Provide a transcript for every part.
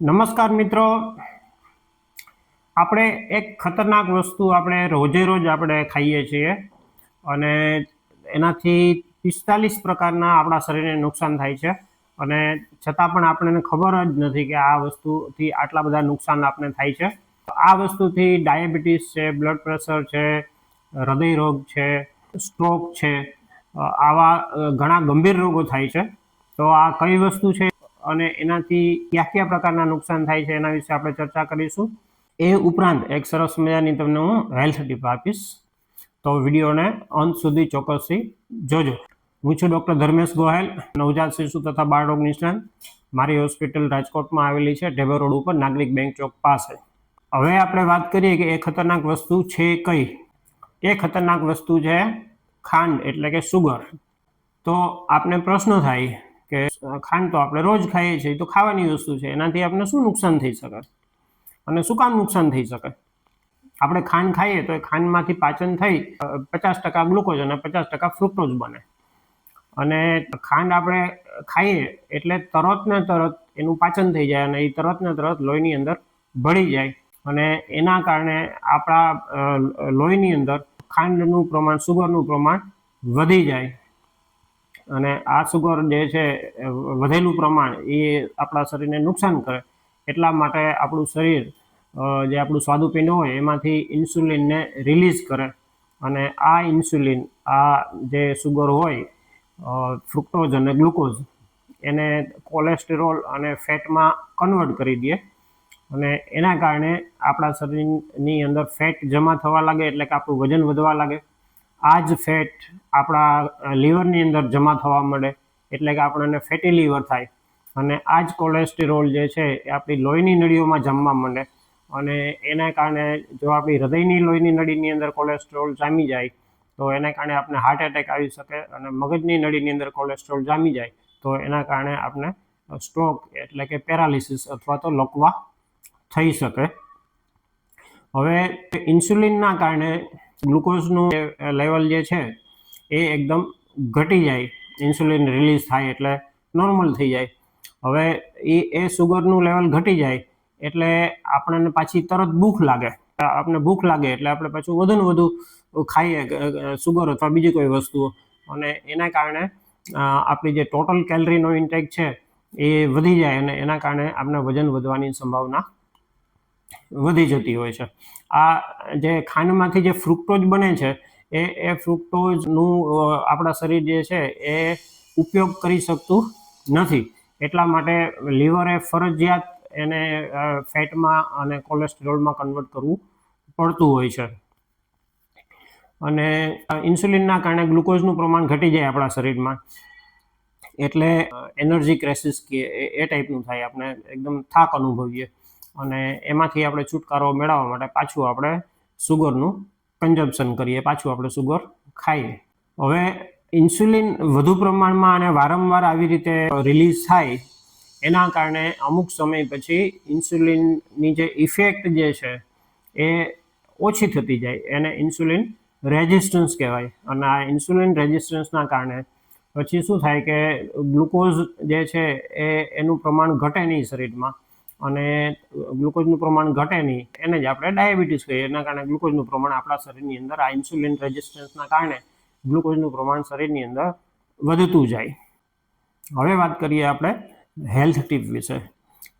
નમસ્કાર મિત્રો. આપણે એક ખતરનાક વસ્તુ આપણે રોજે રોજ આપણે ખાઈએ છીએ અને એનાથી પિસ્તાલીસ પ્રકારના આપણા શરીરને નુકસાન થાય છે. અને છતાં પણ આપણને ખબર જ નથી કે આ વસ્તુથી આટલા બધા નુકસાન આપણને થાય છે. આ વસ્તુથી ડાયાબિટીસ છે, બ્લડ પ્રેશર છે, હૃદય રોગ છે, સ્ટ્રોક છે આવા ઘણા ગંભીર રોગો થાય છે. તો આ કઈ વસ્તુ છે? અને એનાથી કયા કયા પ્રકારના નુકસાન થાય છે એના વિશે આપણે ચર્ચા કરીશું. એ ઉપરાંત એક સરસ મજાની તમને હું હેલ્થ ટીપ આપીશ. તો વિડીયોને અંત સુધી ચોક્કસથી જોજો. હું છું ડૉક્ટર ધર્મેશ ગોહેલ, નવજાત શિશુ તથા બાળરોગ નિષ્ણાંત. મારી હોસ્પિટલ રાજકોટમાં આવેલી છે, ઢેબર રોડ ઉપર, નાગરિક બેંક ચોક પાસે. હવે આપણે વાત કરીએ કે એ ખતરનાક વસ્તુ છે કઈ? એ ખતરનાક વસ્તુ છે ખાંડ, એટલે કે સુગર. તો આપને પ્રશ્ન થાય કે ખાંડ તો આપણે રોજ ખાઈએ છીએ તો ખાવાની વસ્તુ છે. એનાથી આપણે શું નુકસાન થઈ શકે? અને શું કામ નુકસાન થઈ શકે? આપણે ખાંડ ખાઈએ તો એ ખાંડમાંથી પાચન થઈ પચાસ ટકા ગ્લુકોઝ અને પચાસ ટકા ફ્રુક્ટોઝ બને. અને ખાંડ આપણે ખાઈએ એટલે તરત ને તરત એનું પાચન થઈ જાય અને એ તરત ને તરત લોહીની અંદર ભળી જાય. અને એના કારણે આપણા લોહીની અંદર ખાંડનું પ્રમાણ, સુગરનું પ્રમાણ વધી જાય. અને આ સુગર જે છે વધેલું પ્રમાણ એ આપણા શરીરને નુકસાન કરે. એટલા માટે આપણું શરીર જે આપણું સ્વાદુપિંડ હોય, એમાંથી ઇન્સ્યુલિનને રિલીઝ કરે. અને આ ઇન્સ્યુલિન, આ જે સુગર હોય ફ્રુક્ટોઝ અને ગ્લુકોઝ, એને કોલેસ્ટેરોલ અને ફેટમાં કન્વર્ટ કરી દે. અને એના કારણે આપણા શરીરની અંદર ફેટ જમા થવા લાગે, એટલે કે આપણું વજન વધવા લાગે. આ જ ફેટ આપણા લીવરની અંદર જમા થવા માંડે. એટલે કે આપણને ફેટી લીવર થાય. અને આ જ કોલેસ્ટ્રોલ જે છે, એ આપણી લોહીની નળીઓમાં જમવા માંડે. અને એના કારણે જો આપણી હૃદયની લોહીની નળીની અંદર કોલેસ્ટ્રોલ જામી જાય, તો એના કારણે આપણે હાર્ટ એટેક આવી શકે અને મગજની નળીની અંદર કોલેસ્ટ્રોલ જામી જાય, તો એના કારણે આપણે સ્ટ્રોક એટલે કે પેરાલિસિસ અથવા તો લકવા થઈ શકે. હવે, ઇન્સ્યુલિનના કારણે ગ્લુકોઝનું લેવલ જે છે, એ એકદમ ઘટી જાય, ઇન્સ્યુલિન રિલીઝ થાય એટલે નોર્મલ થઈ જાય. હવે એ એ સુગરનું લેવલ ઘટી જાય એટલે આપણને પાછી તરત ભૂખ લાગે. આપણે ભૂખ લાગે એટલે આપણે પાછું વધુ ને વધુ ખાઈએ સુગર અથવા બીજી કોઈ વસ્તુઓ. અને એના કારણે આપણી જે ટોટલ કેલરીનો ઇન્ટેક છે, એ વધી જાય અને એના કારણે આપણે વજન વધવાની સંભાવના વધી જતી હોય છે. આ જે ખાંડમાંથી જે ફ્રુક્ટોઝ બને છે, એ એ ફ્રુક્ટોઝનું આપણા શરીર જે છે, એ ઉપયોગ કરી શકતું નથી. એટલા માટે લીવરે ફરજિયાત એને ફેટમાં અને કોલેસ્ટ્રોલમાં કન્વર્ટ કરવું પડતું હોય છે. અને ઇન્સ્યુલિનના કારણે ગ્લુકોઝનું પ્રમાણ ઘટી જાય આપણા શરીરમાં. એટલે એનર્જી ક્રેસિસ કે એ ટાઈપનું થાય. આપણે એકદમ થાક અનુભવીએ. અને એમાંથી આપણે છુટકારો મેળવવા માટે પાછું આપણે સુગરનું કન્ઝમ્પશન કરીએ, પાછું આપણે સુગર ખાઈએ. હવે ઇન્સ્યુલિન વધુ પ્રમાણમાં અને વારંવાર આવી રીતે રિલીઝ થાય, એના કારણે અમુક સમય પછી ઇન્સ્યુલિનની જે ઇફેક્ટ જે છે એ ઓછી થતી જાય, એને ઇન્સ્યુલિન રેઝિસ્ટન્સ કહેવાય. અને આ ઇન્સ્યુલિન રેઝિસ્ટન્સના કારણે પછી શું થાય કે ગ્લુકોઝ જે છે એ એનું પ્રમાણ ઘટે નહીં શરીરમાં અને ગ્લુકોઝનું પ્રમાણ ઘટે નહીં, એને જ આપણે ડાયાબિટીસ કહીએ. એના કારણે ગ્લુકોઝનું પ્રમાણ આપણા શરીરની અંદર, આ ઇન્સ્યુલિન રેઝિસ્ટન્સના કારણે ગ્લુકોઝનું પ્રમાણ શરીરની અંદર વધતું જાય. હવે વાત કરીએ આપણે હેલ્થ ટીપ વિશે.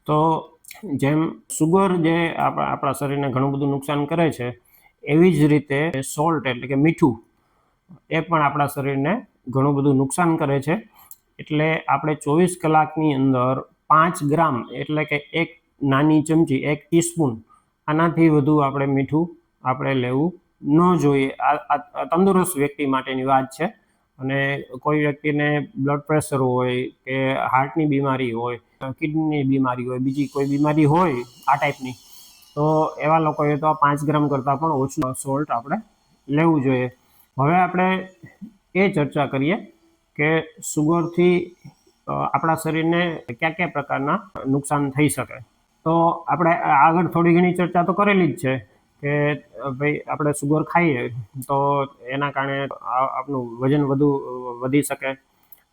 તો જેમ સુગર જે આપણા આપણા શરીરને ઘણું બધું નુકસાન કરે છે, એવી જ રીતે સોલ્ટ એટલે કે મીઠું, એ પણ આપણા શરીરને ઘણું બધું નુકસાન કરે છે. એટલે આપણે ચોવીસ કલાકની અંદર પાંચ ગ્રામ એટલે કે એક નાની ચમચી, એક ટીસ્પૂન આનાથી વધુ આપણે મીઠું આપણે લેવું ન જોઈએ. આ તંદુરસ્ત વ્યક્તિ માટેની વાત છે. અને કોઈ વ્યક્તિને બ્લડ પ્રેશર હોય કે હાર્ટની બીમારી હોય કિડનીની બીમારી હોય, બીજી કોઈ બીમારી હોય આ ટાઈપની તો એવા લોકોએ તો પાંચ ગ્રામ કરતાં પણ ઓછું સોલ્ટ આપણે લેવું જોઈએ. હવે આપણે એ ચર્ચા કરીએ કે સુગરથી આપણા શરીરને કયા કયા પ્રકારના નુકસાન થઈ શકે. તો આપણે આગળ થોડી ઘણી ચર્ચા તો કરેલી જ છે કે, ભાઈ, આપણે સુગર ખાઈએ તો એના કારણે આપણું વજન વધુ, વધી શકે.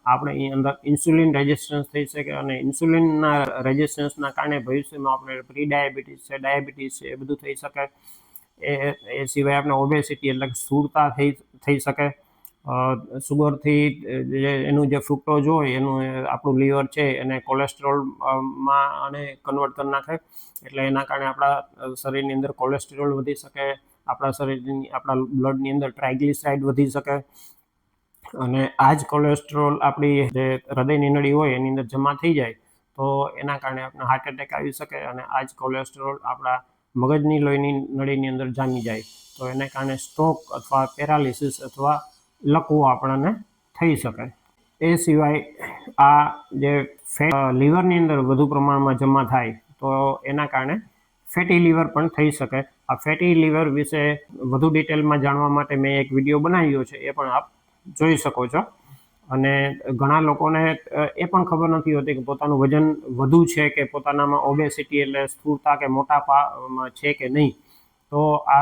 આપણે અંદર ઇન્સ્યુલિન રેઝિસ્ટન્સ થઈ શકે અને ઇન્સ્યુલિનના રેઝિસ્ટન્સના કારણે ભવિષ્યમાં આપણે પ્રી ડાયાબિટીસ છે ડાયાબિટીસ છે, એ બધું થઈ શકે. એ એ સિવાય આપણે ઓબેસિટી એટલે સ્થૂળતા થઈ થઈ શકે. સુગરથી જે એનું જે ફ્રુક્ટોઝ હોય, એનું આપણું લીવર છે, એને કોલેસ્ટ્રોલમાં અને કન્વર્ટ કરી નાખે. એટલે એના કારણે આપણા શરીરની અંદર કોલેસ્ટ્રોલ વધી શકે, આપણા શરીરની, આપણા બ્લડની અંદર ટ્રાયગ્લિસરાઇડ વધી શકે. અને આ જ કોલેસ્ટ્રોલ આપણી જે હૃદયની નળી હોય, એની અંદર જમા થઈ જાય, તો એના કારણે આપણે હાર્ટ એટેક આવી શકે અને આ જ કોલેસ્ટ્રોલ આપણા મગજની લોહીની નળીની અંદર જામી જાય. તો એને કારણે સ્ટ્રોક અથવા પેરાલિસિસ અથવા લકવો આપણને થઈ શકે. એ સિવાય આ જે ફેટ લીવરની અંદર વધુ પ્રમાણમાં જમા થાય, તો એના કારણે ફેટી લીવર પણ થઈ શકે. આ ફેટી લીવર વિશે વધુ ડિટેલમાં જાણવા માટે મેં એક વીડિયો બનાવ્યો છે, એ પણ આપ જોઈ શકો છો. અને ઘણા લોકોને એ પણ ખબર નથી હોતી કે પોતાનું વજન વધુ છે કે પોતાનામાં ઓબેસિટી એટલે સ્થૂળતા કે મોટાપામાં છે કે નહીં. તો આ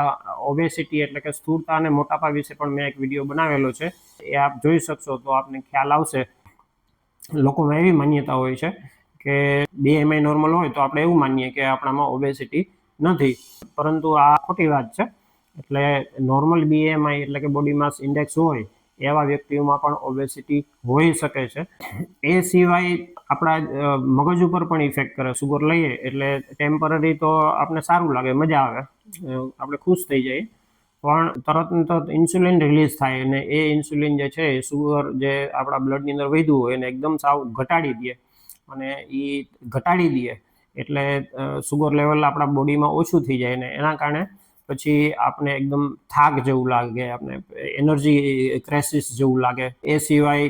ઓબેસિટી એટલે કે સ્થૂળતા અને મોટાપા વિશે પણ મેં એક વીડિયો બનાવેલો છે. એ આપ જોઈ શકશો તો આપને ખ્યાલ આવશે. લોકોમાં એવી માન્યતા હોય છે કે બીએમઆઈ નોર્મલ હોય તો આપણે એવું માનીએ કે આપણામાં ઓબેસિટી નથી. પરંતુ આ ખોટી વાત છે. એટલે નોર્મલ બીએમઆઈ એટલે કે બોડી માસ ઇન્ડેક્સ હોય એવા વ્યક્તિઓમાં પણ ઓબેસિટી હોઈ શકે છે. એ સિવાય આપણા મગજ ઉપર પણ ઇફેક્ટ કરે. સુગર લઈએ એટલે ટેમ્પરરી તો આપણે સારું લાગે, મજા આવે. આપણે ખુશ થઈ જઈએ. પણ તરત તરત ઇન્સ્યુલિન રિલીઝ થાય અને એ ઇન્સ્યુલિન જે છે, એ સુગર જે આપણા બ્લડની અંદર વધ્યું હોય એને એકદમ સાવ ઘટાડી દે. અને એ ઘટાડી દે. એટલે સુગર લેવલ આપણા બોડીમાં ઓછું થઈ જાય ને એના કારણે પછી આપણે એકદમ થાક જેવું લાગે આપણે એનર્જી ક્રેસિસ જેવું લાગે. એ સિવાય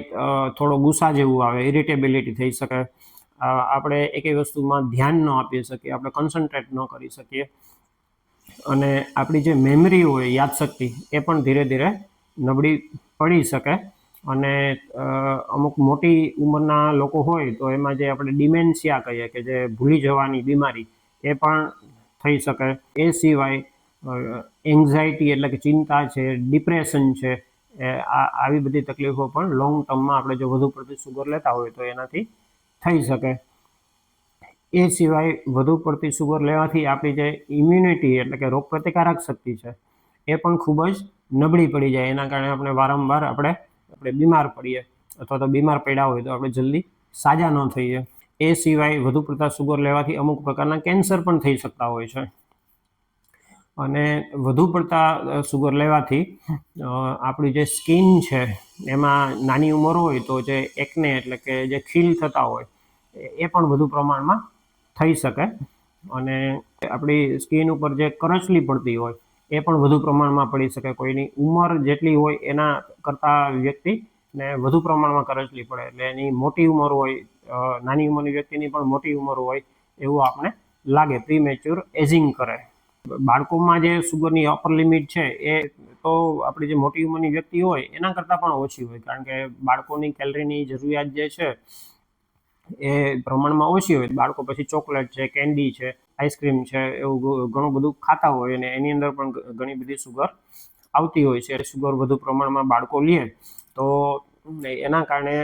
થોડો ગુસ્સા જેવું આવે ઇરિટેબિલિટી થઈ શકે. આપણે એકેય વસ્તુમાં ધ્યાન ન આપી શકીએ, આપણે કન્સન્ટ્રેટ ન કરી શકીએ. અને આપણી જે મેમરી હોય, યાદશક્તિ, એ પણ ધીરે ધીરે નબળી પડી શકે. અને અમુક મોટી ઉંમરના લોકો હોય, તો એમાં જે આપણે ડિમેન્શિયા કહીએ કે જે ભૂલી જવાની બીમારી, એ પણ થઈ શકે. એ સિવાય એન્ઝાયટી એટલે કે ચિંતા છે ડિપ્રેશન છે આવી બધી તકલીફો પણ લોંગ ટર્મમાં આપણે જો વધુ પડતી સુગર લેતા હોય તો એનાથી થઈ શકે. એ સિવાય વધુ પડતી સુગર લેવાથી આપણી જે ઇમ્યુનિટી એટલે કે રોગ પ્રતિકારક શક્તિ છે, એ પણ ખૂબ જ નબળી પડી જાય. એના કારણે આપણે વારંવાર આપણે આપણે બીમાર પડીએ અથવા તો બીમાર પડ્યા હોય તો આપણે જલ્દી સાજા ન થઈએ. એ સિવાય વધુ પડતા સુગર લેવાથી અમુક પ્રકારના કેન્સર પણ થઈ શકતા હોય છે. અને વધુ પડતા સુગર લેવાથી આપણી જે સ્કિન છે, એમાં નાની ઉંમર હોય તો જે એકને એટલે કે જે ખીલ થતા હોય, એ પણ વધુ પ્રમાણમાં થઈ શકે. અને આપણી સ્કિન ઉપર જે કરચલી પડતી હોય, એ પણ વધુ પ્રમાણમાં પડી શકે. કોઈની ઉંમર જેટલી હોય એના કરતાં વ્યક્તિને વધુ પ્રમાણમાં કરચલી પડે. એટલે એની મોટી ઉંમર હોય નાની ઉંમરની વ્યક્તિની પણ મોટી ઉંમર હોય, એવું આપણે લાગે. પ્રીમેચ્યોર એજિંગ કરે. બાળકોમાં જે સુગરની અપર લિમિટ છે એ તો આપણી જે મોટી ઉંમરની વ્યક્તિ હોય, એના કરતાં પણ ઓછી હોય. કારણ કે બાળકોની કેલરીની જરૂરિયાત જે છે એ પ્રમાણમાં ઓછી હોય. બાળકો પછી ચોકલેટ છે, કેન્ડી છે, આઈસ્ક્રીમ છે, એવું ઘણું બધું ખાતા હોય અને એની અંદર પણ ઘણી બધી સુગર આવતી હોય છે. સુગર વધુ પ્રમાણમાં બાળકો લે તો એના કારણે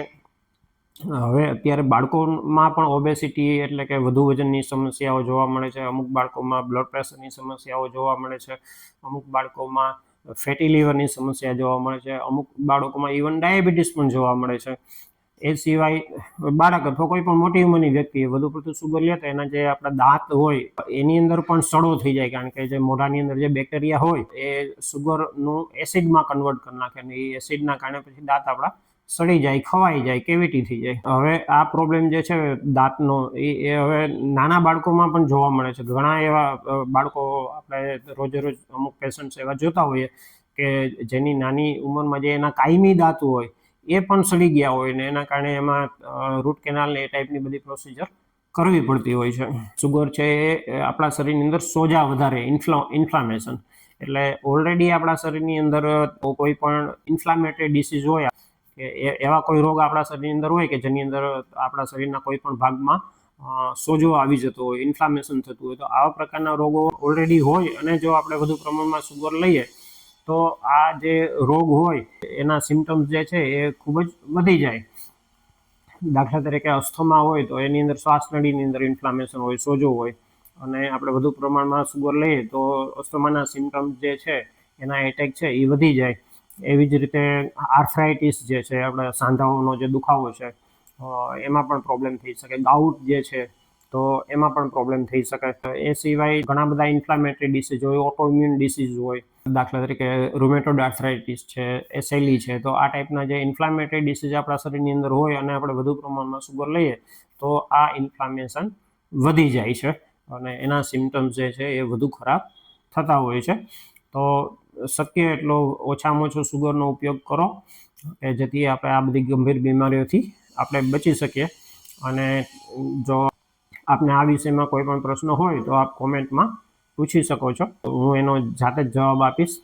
હવે અત્યારે બાળકોમાં પણ ઓબેસિટી એટલે કે વધુ વજનની સમસ્યાઓ જોવા મળે છે. અમુક બાળકોમાં બ્લડ પ્રેશરની સમસ્યાઓ જોવા મળે છે. અમુક બાળકોમાં ફેટી લીવરની સમસ્યા જોવા મળે છે. અમુક બાળકોમાં ઇવન ડાયાબિટીસ પણ જોવા મળે છે. એ સિવાય બાળક અથવા કોઈ પણ મોટી ઉંમરની વ્યક્તિ વધુ પડતું સુગર લે તો એના જે આપણા દાંત હોય, એની અંદર પણ સડો થઈ જાય. કારણ કે જે મોઢાની અંદર જે બેક્ટેરિયા હોય, એ સુગરનું એસિડમાં કન્વર્ટ કરી નાખે અને એ એસિડના કારણે પછી દાંત આપણા સડી જાય, ખવાઈ જાય, કેવિટી થઈ જાય. હવે આ પ્રોબ્લેમ જે છે દાંતનો, એ એ હવે નાના બાળકોમાં પણ જોવા મળે છે. ઘણા એવા બાળકો આપણે રોજે રોજ અમુક પેશન્ટ્સ એવા જોતા હોઈએ કે જેની નાની ઉંમરમાં જે એના કાયમી દાંત હોય, એ પણ સડી ગયા હોય ને એના કારણે એમાં રૂટ કેનાલ એ ટાઈપની બધી પ્રોસિજર કરવી પડતી હોય છે. સુગર છે એ આપણા શરીરની અંદર સોજા વધારે ઇન્ફ્લા ઇન્ફ્લામેશન એટલે ઓલરેડી આપણા શરીરની અંદર કોઈ પણ ઇન્ફ્લામેટરી ડિસીઝ હોય કે એવા કોઈ રોગ આપણા શરીરની અંદર હોય કે જેની અંદર આપણા શરીરના કોઈ પણ ભાગમાં સોજો આવી જતો હોય ઇન્ફ્લામેશન થતું હોય, તો આવા પ્રકારના રોગો ઓલરેડી હોય અને જો આપણે વધુ પ્રમાણમાં સુગર લઈએ, તો આ જે રોગ હોય, એના સિમ્ટમ્સ જે છે એ ખૂબ જ વધી જાય. દાખલા તરીકે અસ્થમા હોય, તો એની અંદર શ્વાસનળીની અંદર ઇન્ફ્લામેશન હોય, સોજો હોય, અને આપણે વધુ પ્રમાણમાં સુગર લઈએ, તો અસ્થમાના સિમ્ટમ્સ જે છે, એના એટેક છે, એ વધી જાય. એવી જ રીતે આર્થરાઇટિસ જે છે, આપણે સાંધાઓનો જે દુખાવો છે એમાં પણ પ્રોબ્લેમ થઈ શકે. ગાઉટ જે છે, તો એમાં પણ પ્રોબ્લેમ થઈ શકે. એ સિવાય ઘણા બધા ઇન્ફ્લામેટરી ડિસીઝ હોય ઓટોઇમ્યુન ડિસીઝ હોય, દાખલા તરીકે રૂમેટોડ આર્થરાઇટિસ છે એસેલી છે, તો આ ટાઈપના જે ઇન્ફ્લામેટરી ડિસીઝ આપણા શરીરની અંદર હોય અને આપણે વધુ પ્રમાણમાં સુગર લઈએ, તો આ ઇન્ફ્લામેશન વધી જાય છે. અને એના સિમ્ટમ્સ જે છે, એ વધુ ખરાબ થતા હોય છે. તો શક્ય એટલો ઓછામાં ઓછો સુગરનો ઉપયોગ કરો, કે જેથી આપણે આ બધી ગંભીર બીમારીઓથી આપણે બચી શકીએ. અને જો આપને આ વિષયમાં કોઈ પણ પ્રશ્ન હોય તો આપ કોમેન્ટમાં પૂછી શકો છો. હું એનો જાતે જ જવાબ આપીશ.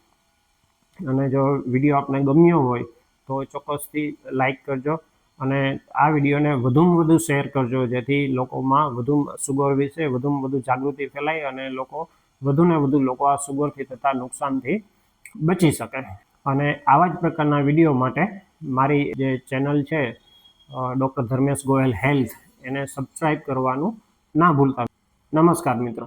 અને જો વીડિયો આપને ગમ્યો હોય તો ચોક્કસથી લાઈક કરજો અને આ વિડીયોને વધુમાં વધુ શેર કરજો, જેથી લોકોમાં વધુ સુગર વિશે વધુમાં વધુ જાગૃતિ ફેલાય અને લોકો વધુને વધુ લોકો આ સુગરથી થતા નુકસાનથી બચી શકે. અને આવા જ પ્રકારના વીડિયો માટે મારી જે ચેનલ છે ડૉક્ટર ધર્મેશ ગોયલ હેલ્થ, એને સબસ્ક્રાઈબ કરવાનું ના ભૂલતા. નમસ્કાર મિત્રો.